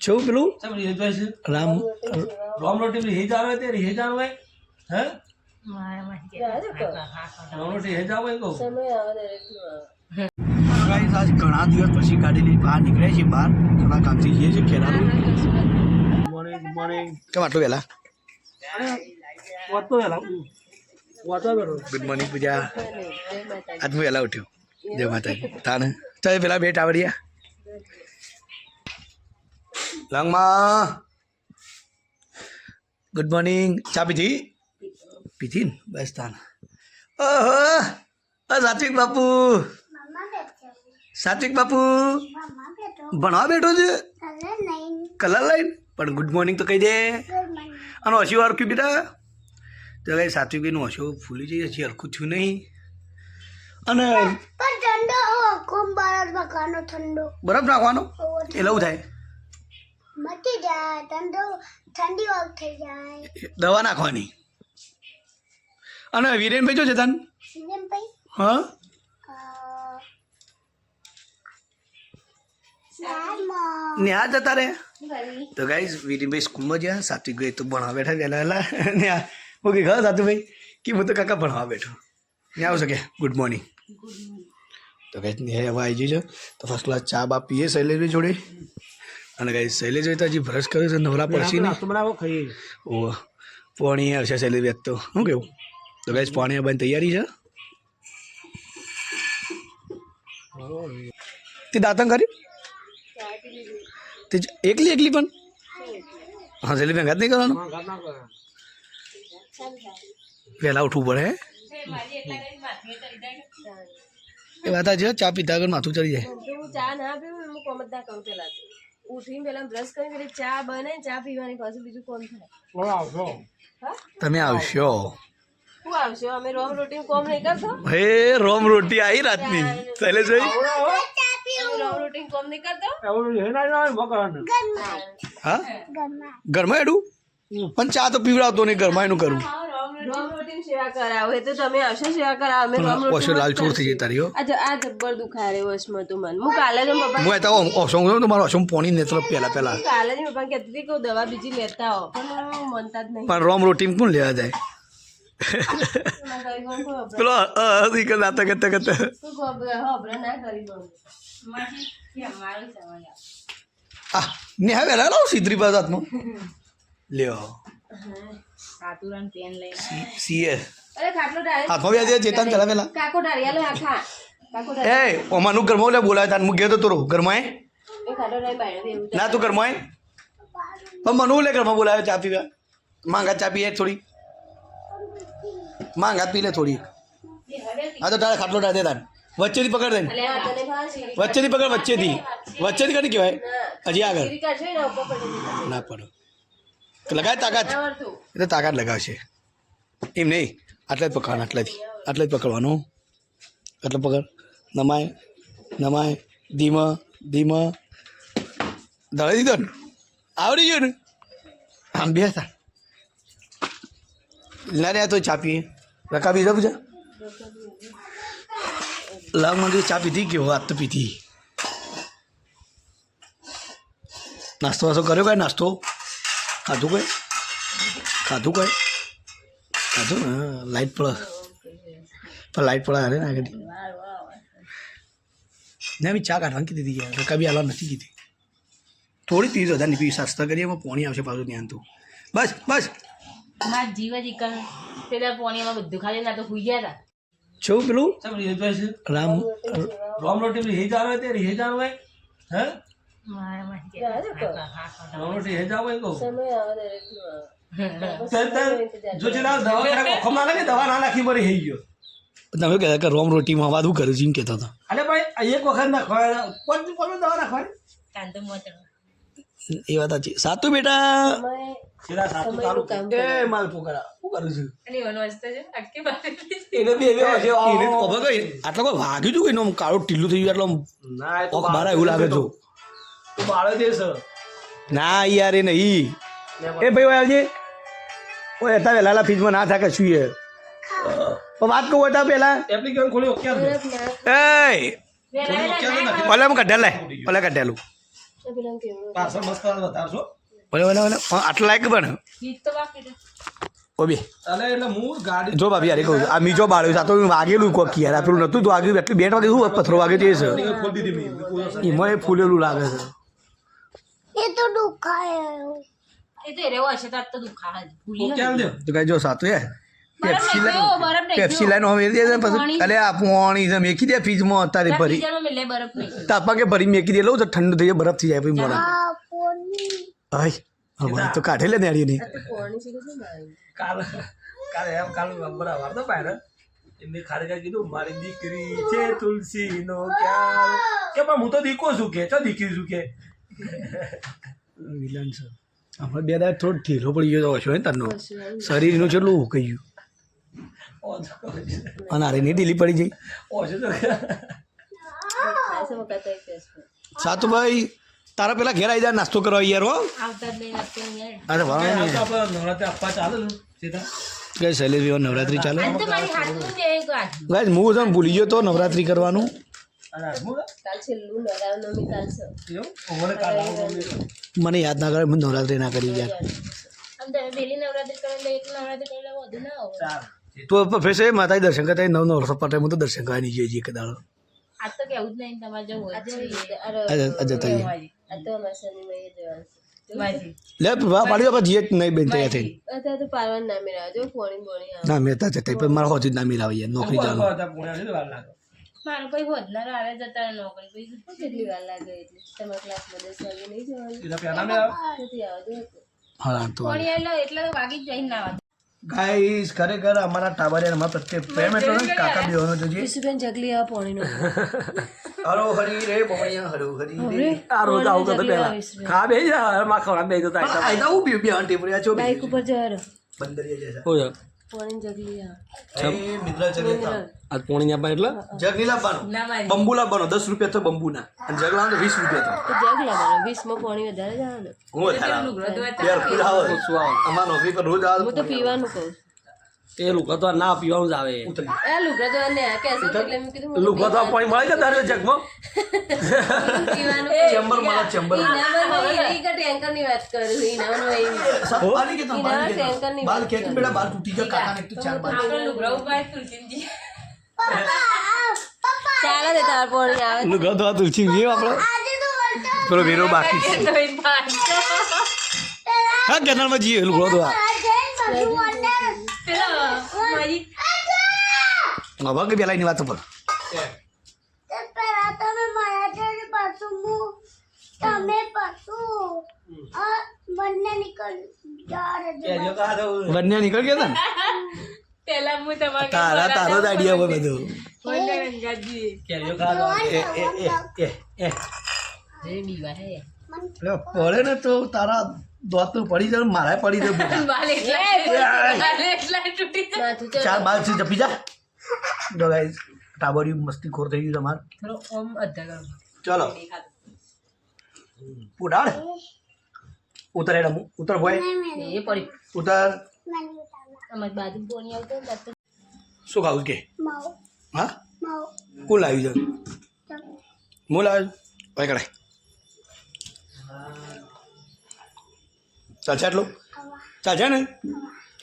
છું પેલું ચમ રીહેજ છે રામ રોમ રોટી પેલી હેજ આવે તે રીહેજ આવે હે રોમ રોટી હેજ આવે કહું ગાઈસ આજ ઘણા દિવસ પછી ગાડી લઈને બહાર નીકળ્યા છીએ બહાર થોડા કામથી જઈએ છીએ ખેરાલુ મોર્નિંગ મોર્નિંગ કેમ આટલું વહેલા વાતો વેલા વાતો બેઠો ગુડ મોર્નિંગ પૂજા આજ હું વહેલા ઉઠ્યો જય માતાજી તાને ચાલ પેલા બેટ આવડ્યા લંગમાં. ગુડ મોર્નિંગ ચા પીધી? પીધી ને બસ તાન. ઓહો સાત્વિક બાપુ. સાત્વિક બાપુ. ભણવા બેઠો છે? Colour line. પણ ગુડ મોર્નિંગ તો કહી દે. અને હસી વાર કયું બેટા? તો કઈ સાત્વિકનું હસો ફૂલી જઈએ હજી હરખું થયું નહીં. અને બરફ નાખવાનો? એટલે એવું થાય. મટી જાય ઠંડો ઠંડી વાગ થઈ જાય. દવા નાખવાની. અને વિરેનભાઈ જો છે તન? સિનેમ હા? ન્યા જતા રે તો ગાઈસ વિરેનભાઈ સ્કૂલમાં જ્યાં સાત્વિક ગઈ તો ભણવા બેઠા વહેલા વહેલા ન્યા હું કે ખબર સાતુભાઈ કે હું તો કાકા ભણવા બેઠો. ન્યા આવું શકે ગુડ મોર્નિંગ તો ગાઈઝ ન્યા હવે આવી જજો. તો ફર્સ્ટ ક્લાસ ચા બા પીએ શૈલેષભાઈ જોડે. અને ગાઈસ શૈલેષભાઈ તો હજી બ્રશ કર્યો છે નવરા પડશે ને? નાસ્તો પોણી ખાઈએ. ઓ પાણી આવશે શૈલેષભાઈ તો. શું કેવું? તો ગાઈસ પોણી આવવાની તૈયારી છે? તે દાંતન કર્યું તે એકલી એકલી પણ? હા શૈલી ભેગા ઘાત નહીં કરવાનું? વહેલા ઉઠવું પડે હે? એ વાત છે ચા પીતા આગળ માથું ચડી જાય. ચા ના પીવું હું કોમત ના કરું પેલા ઉઠીને પેલા બ્રશ કરીને પેલી ચા બને ચા પીવાની પાછું બીજું કોણ થાય? આવશો તમે આવશો. હું આવશે? અમે રોમ રોટી કોમ નહીં કરતો હે રોમ રોટી આવી રાતની. શૈલેષભાઈ અમે રોમ રોટી કોમ નહીં કરતો એવું હે? ઘરમાં. એડું પણ ચા તો પીવડાવતો નહીં ઘરમાં એનું કરું. રોમ રોટી સેવા કરાવો. એ તો તમે આવશો સેવા કરાવો. અમે રોમ ઓછો લાલ રોટી થઈ જાય તારી આ આ જબ્બર દુખાય રે તો તું મને. હું કાલે જ પપ્પા હું તો ઓછો તો મારો ઓછો પોણી ને તરફ પહેલા પહેલા. કાલે જ પપ્પા કહેતી હતી કે દવા બીજી લેતા આવો. પણ મનતા જ નહીં. પણ કોણ લેવા જાય? પેલો હસી કે નાતા કરતા કરતા. આ ને હવે લાવ સીધરી પાસે પેન લઈને. સીએ. અરે ખાટલો ડાળે હાથમાં વ્યાજે ચેતન ચલા પેલા કાકો ડાળિયા લે આખા કાકો ડાળિયા એ ઓમાનું ઘરમાં લે બોલાવે તાન મુગે તો તોરો ઘરમાં એ? ખાટલો ડાળી બાયણે ના તું ઘરમાં એ? પણ મનુ લે ઘરમાં બોલાવે ચા પીવા? માંગા ચા પીએ થોડી. માંગા પી લે થોડી હા તો તારે ખાટલો ડાળ દે તાન. વચ્ચેથી પકડ દે? વચ્ચેથી પકડ વચ્ચેથી. વચ્ચેથી કરી કહેવાય? હજી આગળ. ને પડી. લગાય તાકાત? એટલે તાકાત લગાવશે. એમ નહીં આટલા જ પકડવાનું આટલાથી આટલા જ પકડવાનું. આટલો પકડ. નમાય નમાય ધીમા ધીમા. દળી દીધો ને? આવડી ગયો ને? આમ બે હતા ના તો ચા પીએ. રકા બીજા? પૂજા લાવ મંદિર ચા પીધી કે વાત તો પીધી? નાસ્તો વાસ્તો કર્યો કાંઈ નાસ્તો? ખાધું કઈ? ખાધું કઈ? ખાધું? ને લાઈટ પડે. પણ લાઈટ પડે અરે ના કદી ના બી ચા કાઢવાની કીધી હતી યાર. બી હાલવા નથી કીધી. થોડી ત્રીસ વધારે પી સસ્તા કરીએ એમાં પોણી આવશે પાછું ત્યાં તો. બસ બસ. માર જીવ જ પેલા પોણીમાં બધું ખાલી ના તો હુઈ ગયા હતા છું પેલું? રીહેજ રામ રોમ રોટી પેલી હેજ આવે તે રીહેજ આવે. હે? છે ના ના ના તમે કહેતા કે રોમ રોટીમાં કરું એમ કહેતો હતા અરે ભાઈ એક વખત પાંચ પાંચ દવા ના ખવાય એ વાત સાચી સાતું બેટા એ માલ પોકરા શું કરું છું અને એનો વસ્તુ છે અટકી એને બી એવી હોય છે એને ખબર કઈ આટલો કોઈ વાગ્યું હતું કે એનું કાળું ટીલું થઈ ગયું ના તો ઓખ એવું લાગે છે તો બાળે દે છે. ના યાર એ નહીં. એ ભાઈ આવજે. ઓય હતા વહેલા ફ્રીજમાં ના થાય કે શું એ પણ વાત કહું હતા પેલા. એપ્લિકેશન ખોલી ક્યાં એ ઓલે હું કઢેલ લે. ઓલે કઢેલું મસ્ત આટલા લાયક પણ. ગીત તો બાકી છે. ઓબી એટલે હું ગાડી જો ભાભી યાર કહું આ મીજો બાળ્યો છે. આ તો વાગેલું કોક યાર. આ પેલું નતું તો વાગ્યું એટલી બેટ વાગે શું પથરો વાગે તે છે? ખોલી દીધી મેં. કોઈ અસર એમાં એ ફૂલેલું લાગે છે. એ તો દુખાય એ તો એરેવો હશે તો આજ તો દુખા જ. ભૂલી ગયો. તો કઈ જો સાતું હે. પેપ્સી લાઈન પેપ્સી લાઈન હવે દે પછી. અલે આ પોણી છે મેકી દે ફ્રીજમાં અત્યારે ત્યાં ભરી. તાપા કે ભરી મેકી દે લઉં તો ઠંડુ થઈ જાય બરફ થઈ જાય પછી મોડા હાય હવે તો કાઢે લે નેડી કાલ કાલ એમ કાલ તો એમને ખાડકા કીધું મારી દીકરી છે તુલસી નો ક્યાં કે પણ હું તો દીકો છું કે ચો દીકરી છું કે. વિલન છે. આપણે બે દાદા થોડો ઢીલો પડી ગયો છો ને તારનો શરીરનું કેટલું ઉકાઈ ગયું? અને આરે નહીં ઢીલી પડી જઈ ઓછું તો ખાય છે વખત એક કેસ સાતુભાઈ તારા પેલા ઘેર આવી જાય નાસ્તો કરવા યાર હો. અરે વાળા શૈલેષ નવરાત્રી ચાલે. ગાઈસ હું ભૂલી ગયો તો નવરાત્રી કરવાનું. મને યાદ ના કરે હું નવરાત્રી ના કરી યાર. તો ફેસ એ માતાજી દર્શન કરતા નવ નવ વર્ષ પટાય હું તો દર્શન કરવા નહીં જોઈએ કે દાડો. ના મેળા જો પોણી બોણી આવે. ના મેં તા જતા પણ મારા હોતી ના મિલાવી નોકરી જવાનું મારો કોઈ હોદનાર આવે જતા નોકરી પછી કેટલી વાર લાગે એટલે. તમારા ક્લાસમાં દસ વાગે નહીં જવાનું. એટલે પહેલા મેં આવે. નથી તો કોણી એટલે એટલે તો વાગી જ જાય ના. ગાઈસ ખરેખર અમારા ટાબરિયા અમારા પ્રત્યે પ્રેમ એટલો ને કાકા બેવાનો જોજે. ઈસુબેન જગલી આ પોણીનો હરો હરી રે બમણિયા હરો હરી રે. આ રોજ આવું તો રે. ખા બે જા માં ખવડા બે તો આયતા હું ઊભી બી આંટી પર છો બાઈક ઉપર જવાનો બંદરિયા જૈસા. ઓ જા. પોણી જગલી એ મિત્ર ચલે આજ પોણી આપા એટલે? જગ લાવવાનો. ના બંબુ લાવવાનો. દસ રૂપિયા તો બંબુના. અને જગ લાવવાનો વીસ રૂપિયા તો. તો જગ લાવવાનો. વીસમાં પોણી વધારે જવાનું હું વધારે આવું. લુગડો ધોવા બે રૂપિયા આવો. શું નોકરી પર રોજ આવે હું તો પીવાનું કહું એ લોકો તો ના પીવાનું જ આવે. તો ને તો લોકો તો પાણી મળે કે તારે જગમાં. પીવાનું. ચેમ્બર મારા ચેમ્બર વાત કરું. કે બાલ ટેન્કર કે ની બાલ ખેંચી બેટા બાલ તૂટી ગયો કાકા ને તું ચાર બાલ. આપણે તુલસીજી. ચાલે તે તાર પોણી આવે લુગડો તો આ તુલસી જી આપણો. પેલો વેરો બાકી છે. હા કેનાલમાં જઈએ લુગડો તો આ પેલો હવે કે પેલા વાત પર તે પહેલા તમે મારા જોડે પાછું હું તમે પાછું આ બંને નીકળ ગયા ને પેલા હું તમારે તારા તારો જ હોય બધું. બોલે રંગાજી. કેજો કા તો એ એ એ એ એ. એ બીવા હે. અરે પડે ને તો તારા દોત તો પડી જાય મારા પડી જાય. ચાર બાલ છે જપી જા. જો ગાઈસ ટાબરિયું મસ્તી ખોર થઈ ગયું તમારે. ચલો. ઉડાડ ઉતર એડમ ઉતર ભાઈ એ પડી. ઉતર. અમારી બાજુ પોણી આવતો શું ખાવું કે? હા? કોણ લાવ્યું છે? હું લાવ્યો? ભાઈ કડાય ચાલશે આટલું ચાલશે ને.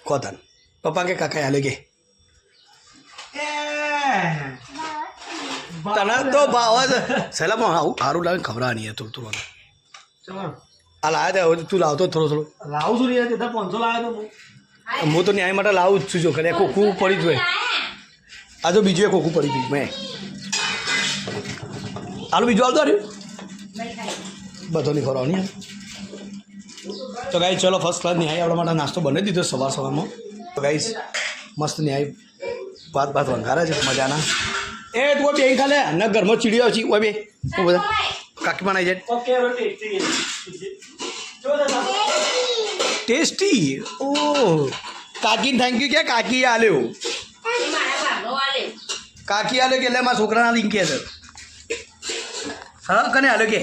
ખોતાન પપ્પા કે કાકા હાલે કે. તને તો ભાવ પણ આવું સારું લાગે ખવડાવવાની હતું તું ચલો. આ લાવ્યા હતા તું લાવતો થોડો થોડો. લાવું છું યાર તે પાંચસો લાવ્યો તો હું. હું તો ન્યાય માટે લાવું જ છું જો ખરે કોકું પડી જોઈએ આ તો બીજું એક કોકું પડી ગયું મેં. આલું બીજું આવતો રહ્યું બધો નહીં ખવડાવવાની તો ગાઈ ચલો ફર્સ્ટ ક્લાસ ન્યાય આપણા માટે નાસ્તો બની દીધો સવાર સવારમાં. તો ગાઈસ મસ્ત ન્યાય ભાત ભાત વંઘારે છે મજાના. એ તું બે ખાલે ને ઘરમાં ચીડીઓ છે ઓ બે. બધા. કાકી પણ આવી જાય ટેસ્ટી ઓ કાકીને થેન્ક યુ કે કાકી આલ્યો એ મારા ભાગનો વાલે. કાકી આલ્યો કે એટલે મારા છોકરાના લિંક કે છે હા કને આલ્યો કે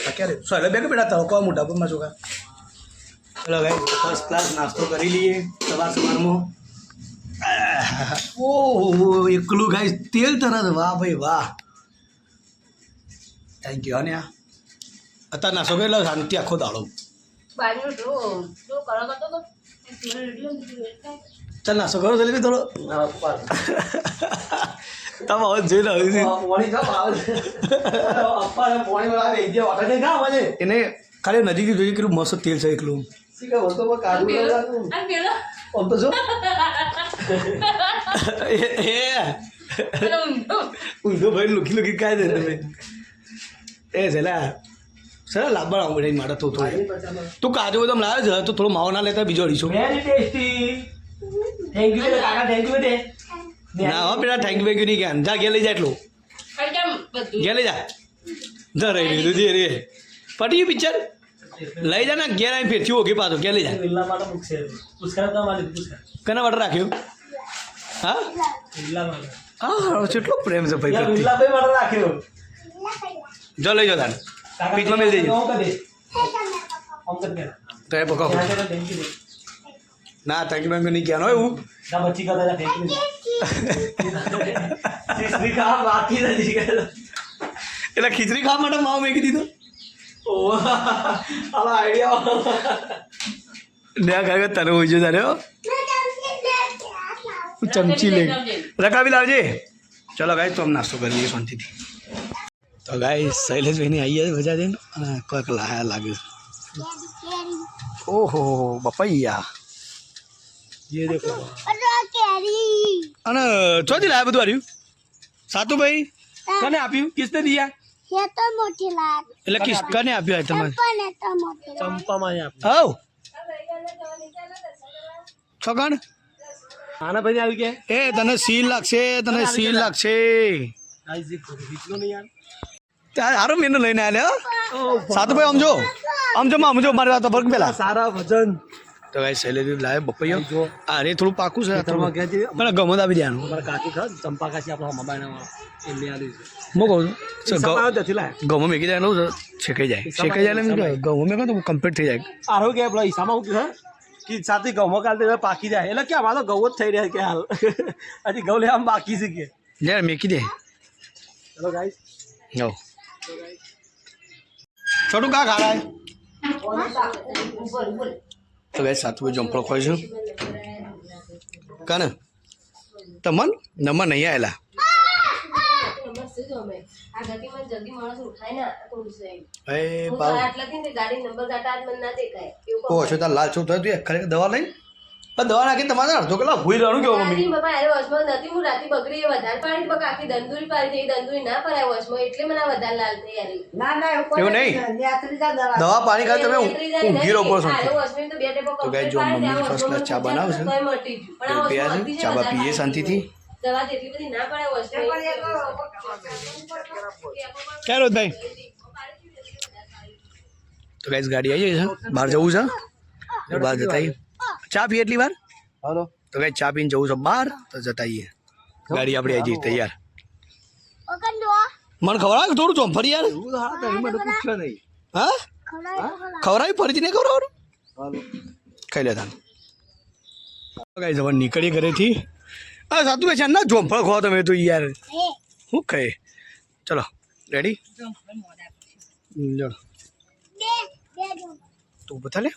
આ ક્યારે સોયલો બે કે બેટા તડકો મોટા પર મારા છોકરા ચલો ભાઈ ફર્સ્ટ ક્લાસ નાસ્તો કરી લઈએ સવાર સવારમાં ઓહો એકલું ગાય તેલ તરત વાહ ભાઈ વાહ થેન્ક યુ અને આ અત્યારે નાસો એટલે શાંતિ આખો દાડો. ચાલ નાસો કરો જલેબી થોડો. તમે હવે જોઈ લો છે. એને ખાલી નજીકથી જોઈએ કેટલું મસ્ત તેલ છે એકલું ઊંધો. ભાઈ લુકી લુકી કાય દે તમે. એ છેલા સર લાંબા આવું બધા માટે તો થોડું તું કાજુ બદામ લાવે છે તો થોડો માવો ના લેતા બીજો અઢીસો Very tasty. કાકા. ના હો પેલા થેન્ક યુ નહીં ક્યાં જા ઘેર લઈ જા એટલું. ઘેર લઈ જા. જા રહી લીધું જે રે પટી પિક્ચર લઈ જા ને ઘેર આવી ફેરથી ઓકે પાછો ઘેર લઈ જા. કના માટે રાખ્યું? હા? હા કેટલો પ્રેમ છે ભાઈ. રાખ્યો. જો લઈ જાઓ તાને કાકા, પીઠમાં મેલ દેજો. આમ કરી દે. આમ કરી દે. તો એ પકાવો ત્યાં આગળ thank you દે. ના થેન્ક યુ નહીં કહેવાનું હોય એવું ના, બચ્ચી કરતા હતા, thank you દે. શીશડી ખાવા બાકી નથી કરતા. એટલે ખીચડી ખાવા માટે માવો મેકી દીધો ઓહ, આનો idea વાળો. ને આ ખરેખર તને હોય છે તારે હો. હું ચમચી લે રકાબી લાવજે ચલો ગાય તો આમ નાસ્તો કરી લઈએ શાંતિથી તો ગાય શૈલેષભાઈની આવી જાય મજા દઈને અને કોઈક લાયા લાગે ઓહો બપૈયા ये देखो કેરી અને ચોથી લાયા બધું હાર્યું સાતુભાઈ કને આપ્યું કિસને દિયા ये तो मोटी लाग એટલે કિસ કને આપ્યું આ તમારે પણ એ તો મોટી લાગ ચંપામાં અહીંયા હવ છોકણ આના ભાઈ આવી ગયા એ તને સીલ લાગશે તને સીલ લાગશે ગાઈસ એક વિચલો નહીં યાર ત્યાં હારો મેનુ લઈને આવ્યા સાતુભાઈ આમ જો. આમ જો આમ જો મારી વાત વર્ગ પેલા. સારા વજન તો ભાઈ સેલેરી લાવે બપૈયો. જો. અરે થોડું પાકું છે પણ ગમત આપી દેવાનું મારા કાકી ખા ચંપા કાશી આપણા મબાઈના એમને આલી છે. હું કહું છું? હિસાબ ત્યાંથી લાય. ઘઉં મેકી જાય. એનું શેકાઈ જાય શેકાઈ જાય મેં તો કમ્પ્લીટ થઈ જાય. આરો કે પેલા હિસાબમાં હું કહે કે સાથે ઘઉંમાં કાલે પાકી જાય. એટલે કે અમારો ઘઉં જ થઈ રહ્યા કે હાલ. હજી ઘઉં લેવામાં બાકી છે કે. જ્યારે મેકી દે. ચલો ગાઈસ. હો છોટું કા ખાડા તો ભાઈ સાતું જંપડો ખોઈ છું. કાને? તમન નમન નહીં આવેલા ખરેખર દવા લઈ પણ દવા નાખી તમારે અડધો કલાક ભૂઈ રહેવાનું કેવું મમ્મી. અરે વચમાં નથી હું રાતી બગડી એ વધારે પાણી બકા આખી દંદુરી પાડી દઈ દંદુરી ના પડાય વચમાં એટલે મને વધારે લાલ થઈ યારી એવું નહીં? દવા. પાણી ખાતે તમે ઊંઘી રહો છો તો. ગાય જો મમ્મી ફર્સ્ટ ક્લાસ ચા બનાવશે પીયા છે ચા બા પીએ શાંતિથી. દવા જેટલી બધી ના પડાય વચમાં ક્યાં ભાઈ? તો ગાઈસ ગાડી આવી છે? બહાર જવું છે? તો બહાર જતા ચા પીએ એટલી વાર? હાલો. તો કઈ ચા પીને જવું છે બહાર? તો જતા આવીએ. ગાડી આપણી આવી જઈ તૈયાર. મને ખવડાવ થોડું ચોંફરી યાર. એવું હા ખવડાવી ફરીથી નહીં ખવડાવવાનું? ખાઈ લેતા ગાઈ જવા નીકળી ઘરેથી. હા સાતું બે છે ના જોંફળ ખો તમે તો યાર. હે. શું કહે? ચલો રેડી ચલો. તું બતા લા.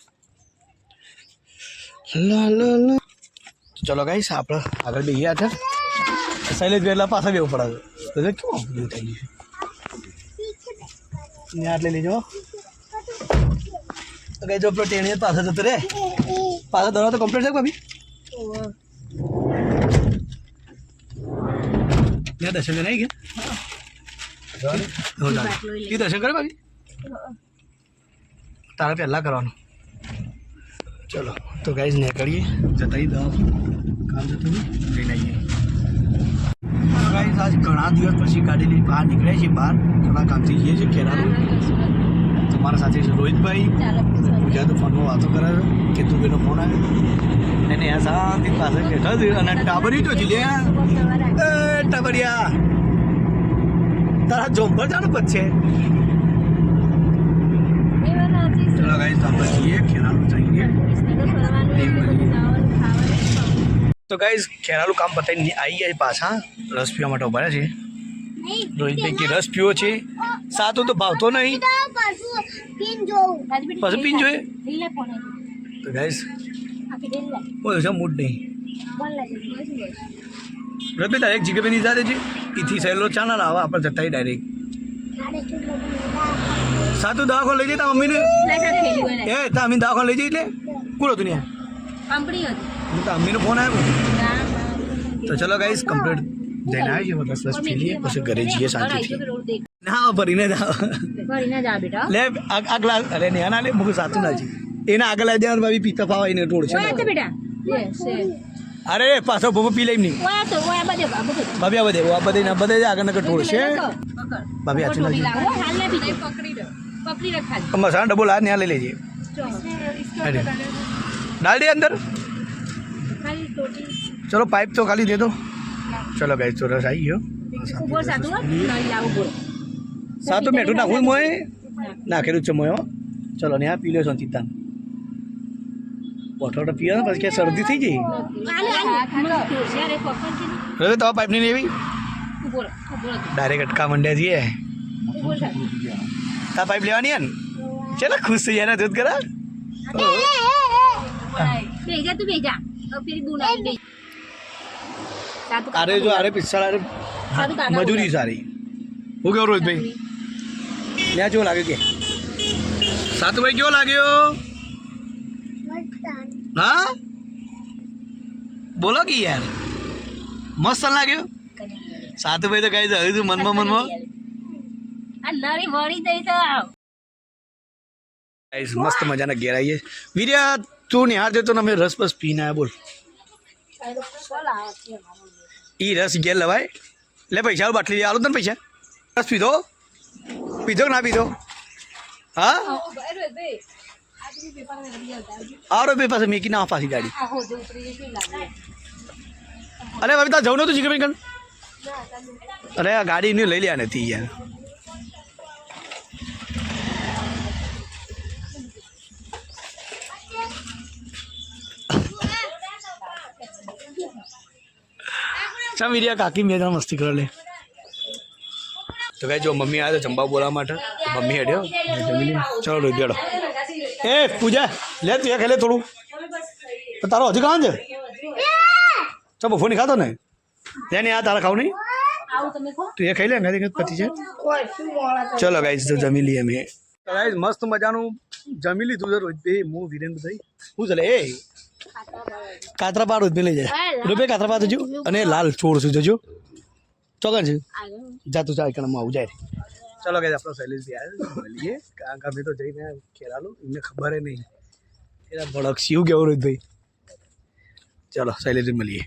ચલો ગાઈસ આપણે આગળ બે ગયા છે શૈલેષ ગયેલા પાછા બેવું પડે તો એટલે કેવું બધું થઈ ગયું ને આટલે લેજો ગાઈ જો આપણો ટેણીએ પાછા જતો રે. પાછા દોડા તો કમ્પ્લીટ છે ભાભી? ત્યાં દર્શન આવી ગયા દર્શન કરે ભાભી? તારે પહેલાં કરવાનું. ચલો તો ગાઈઝ નીકળીએ જતા દવા કામ જતું લઈને આવીએ ગાઈઝ આજ ઘણા દિવસ પછી કાઢેલી બહાર નીકળ્યા છીએ, બહાર થોડા કામથી જઈએ છીએ ખેરાલુ. તમારા સાથે છે રોહિતભાઈ. પૂજા તો ફોનમાં વાતો કરે કેતુ બેનો ફોન આવ્યો એને આ શાંતિ પાસે બેઠો છે. અને ટાબરી તો જીલે ટાબરિયા. તારા જોમ્બર જાણું પછી. ચલો ગાઈઝ તો આપણે જઈએ ખેરાલુ જઈએ. તો ગાઈઝ ખેરાલુ કામ પતાવીને આવી ગયા પાછા. રસ પીવા માટે ઊભા છે. રોહિત કે રસ પીવો છે. સાતો તો ભાવતો નહીં. પછી પીન જોઈએ તો ગાઈસ બોલો છે મૂડ નહીં. રબે તારે એક જગ્યા ની સાથે છે. એથી સહેલો ચાના લાવા આપણે જતા ડાયરેક્ટ સાતું દવાખાને લઈ જતા મમ્મીને? લે સાથે થેલી હોય ને એ તા અમીને દવાખાને લઈ જઈ એટલે? કોણ હતું ને તો અમ્મીનો ફોન આવ્યો તો ચલો ગાઈસ કમ્પ્લીટ જઈને આવી જઈએ દસ બસ પી લઈએ પછી ઘરે જઈએ શાંતિથી. ના ભરીને દેખ. ભરીને જા બેટા. લે આગ- આગલા અરે ને ના લે મુક ના જી એને આગળ આવી દેવાનું ભાભી પીતા ફાવા એને ટોળ છે. બેટા. અરે પાછો ભૂમો પી લઈ નહીં તો ભાભી આ બધે આ બધે ના બધે આગળ નગર ટોળ છે? ભાભી આ ત્યાં લઈ લેજે है ડાલ દે અંદર. ખાલી ले लीजिए પાઇપ તો ખાલી चलो पाइप तो खाली दे दो આવી ગયો. ઊભો સાતું હો નહીં સાતું મેઠું નાખું મોય નાખેલું છે મોય હો. ચલો ને આ પી લો સંચિતાન બોટલ પીવો ને પછી ક્યાં શરદી થઈ ગઈ. હવે તો પાઇપ નહીં લેવી. ડાયરેક્ટ અટકા મંડ્યા છીએ. તા પાઇપ લેવાની હે ને ચલો ખુશ થઈ જાય દૂધ કરા? બેહી જા તું અરે જો અરે પિસ્સા અરે મજૂરી સારી. હું કેવું રોહિતભાઈ? ત્યાં કેવો લાગ્યો કે? સાતુભાઈ કેવો લાગ્યો? હા? બોલો કે યાર. મસ્ત લાગ્યો? સાતુભાઈ તો કહી હવે હજુ મનમાં મનમાં નરી વળી દઈ તો ગાઈસ મસ્ત મજાના ઘેર આવીએ વીર્યા, તું નિહાર જતો ને અમે રસ બસ પીને આવ્યા બોલ. ઈ રસ ઘેર લવાય. લે પૈસા બાટલી આલો તને પૈસા. રસ પીધો? પીધો કે ના પીધો? હા? આરો બે પાસે મેકી ના, પાછી ગાડી. અરે હવે તાર જવું નતું જીગર અરે, આ ગાડી લઈ લ્યા નથી યાર. ચા મીરિયા કાકી મેં જણા મસ્તી કરો લે. તો કઈ જો મમ્મી આવ્યા તો જમવા બોલાવવા માટે. તો મમ્મી હેડ્યો. મેં જમી લીધું. ચલો રોજ બેડો. એ પૂજા લે તું એ ખાઈ લે થોડું. તો તારો હજી કાં છે? ચાલ બફોર નહીં ખાતો ને? ત્યાં નહીં આ તારા ખાવું નહીં? આવું તમે કહો તું એ ખાઈ લે મેં પતી છે. ચલો ગાઈસ તો જમી લઈએ મેં ગાઈસ મસ્ત મજાનું જમી લીધું છે રોજ ભાઈ હું વિરેન્દ્રભાઈ. શું ચાલે એ. કાતરા પાડ રોજ લઈ જાય. રૂપિયા કાતરાપાડ જજો. અને લાલ છોડ છું જજો. ચોકન છે. જાતું ચાલ કણમાં આવું જાય ચલો ગાઈસ આપણો શૈલેષભાઈ આવ્યો મળીએ. કારણ કે અમે તો જઈને ખેલાલું એમને ખબર નહીં. એના ભડક શું કેવું ભાઈ? ચલો શૈલેષભાઈ મળીએ.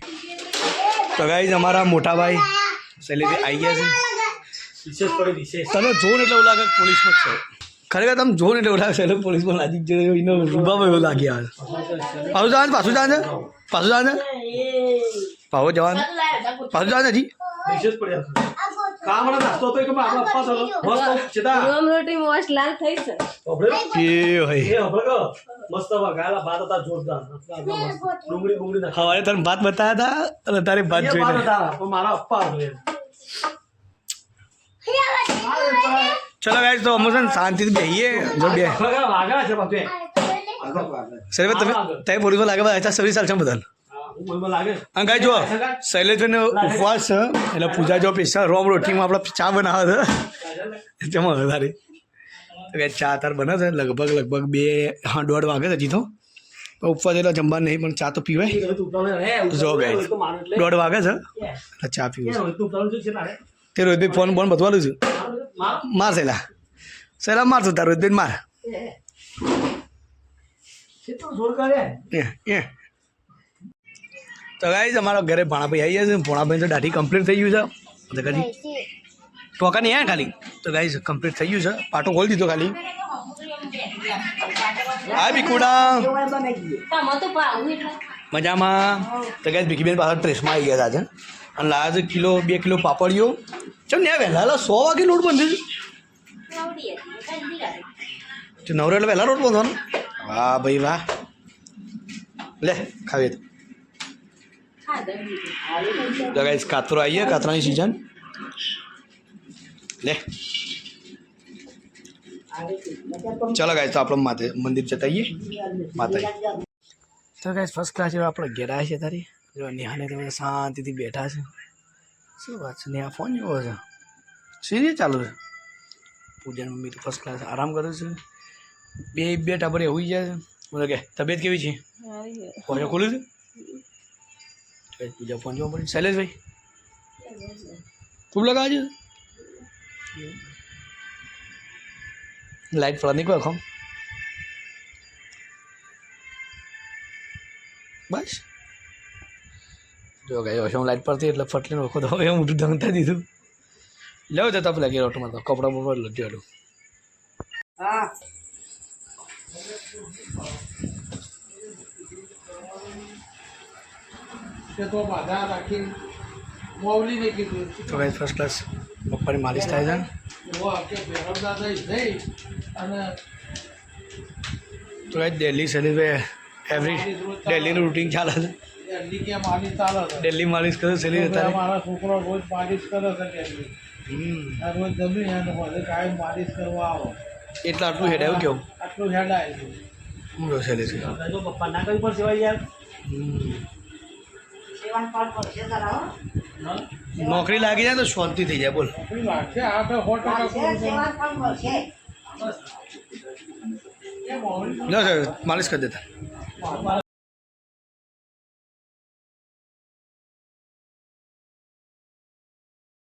તો ગાઈઝ અમારા મોટા ભાઈ શૈલેષભાઈ આવી ગયા છે. વિશેષ તમે જો એટલે એવું લાગે કે પોલીસમાં જ છો. ખરેખર તમે જો ને છે એટલે પોલીસમાં લાગી જ એનો રૂબામાં એવું લાગી આવે પાછું જવાનું પાછું જવાનું પાછું જવાનું પાવો પાછું જવાનું. પાછું જવાનું હજી. હવારે તને ભાત બતાવ્યા હતા અને તારે ભાત મારા અપ્પા. ચલો ગાઈસ તો અમે છે ને શાંતિથી બેહીએ. જો બે. સર તમે તમે પોલીસમાં લાગે બધા સર્વિસ ચાલશે બધા? હા, ગાઈ જો શૈલેષભાઈનો ઉપવાસ છે. એટલે પૂજા જો પૈસા રોમ રોટીમાં આપણે ચા બનાવે છે. જમા વધારે. કે ચા તાર બને છે લગભગ લગભગ બે હા દોઢ વાગે હજી તો. ઉપવાસ એટલે જમવા નહીં પણ ચા તો પીવાય. જો એટલે. દોઢ વાગે છે. ચા પીવું એ છે છે. તે રોહિતભાઈ ફોન ફોન બતવાનું છું. માર. સહેલા માર મારશું તાર રોહિતભાઈ માર. તો ગાઈ અમારા ઘરે ભાણાભાઈ આવી ગયા છે. ભોણાભાઈ તો દાઢી કમ્પ્લીટ થઈ ગયું છે. તો કદી ટોકા નહીં ખાલી. તો ગાઈ કમ્પ્લીટ થઈ ગયું છે. પાટો ખોલી દીધો ખાલી. હા ભીખુડા. મજામાં. તો ગાઈસ ભીખીબેન પાછળ ટ્રેસમાં આવી ગયા હતા આજે. અને છે કિલો, બે કિલો પાપડીઓ. ચમ ને વહેલા વહેલા સો વાગે લોટ બંધ છે. નવરો એટલે વહેલા લોટ બંધવાનો? વાહ ભાઈ વાહ. લે, ખાવી તો ગાઈસ કાતરો આવીએ કાતરાની સિઝન લે. ચલો ગાય તો આપણે માથે મંદિર જતા આવીએ માતા તો ગાઈસ ફર્સ્ટ ક્લાસ એવા આપણે ઘેરા છે તારી. જો નેહાને તો બધા શાંતિથી બેઠા છે શું વાત છે નેહા ફોન જોવો છે સિરિયસ ચાલુ છે પૂજાની મમ્મી તો ફર્સ્ટ ક્લાસ આરામ કરે છે બે બે ટાબરે હોઈ જાય છે બોલો કે તબિયત કેવી છે ફોન ખોલ્યું છે તો પૂજા ફોન જોવા પડે શૈલેષભાઈ ખૂબ લગાવે છે લાઈટ પડવા નીકળો ખમ બસ જો ગાય હું લાઇટ પડતી એટલે ફટલીને વખત હવે હું મોટું ઢંગતા દીધું. લેવો જતા પેલા ગેર ઓટોમાં તો. કપડાં બપડા લટી હા. તો બાધા રાખી મોવલીને કીધું. તો ગાય ફર્સ્ટ ક્લાસ પપ્પાની માલિશ થાય છે અને તો ગાય દિલ્હી શૈલેષભાઈ એવરી ડેલીનું રૂટીન ચાલે છે. એમની કે માલિશ ચાલે છે દિલ્હી માલિશ કરે શૈલેષ તો અત્યારે મારા છોકરો રોજ માલિશ કરે છે એમની હમ આ રોજ જમી અને મને કાંઈ માલિશ કરવા આવો એટલે આટલું હેડ આવ્યું કેવું આટલું હેડ આવ્યું હું કહું શૈલેષભાઈ જો પપ્પા ના કરી પડશે ભાઈ યાર નોકરી લાગી જાય તો શાંતિ થઈ જાય બોલ નોકરી લાગશે આ તો સો ટકા કરું છું. એ મોવલી લો સાહેબ માલિશ કરી દેતા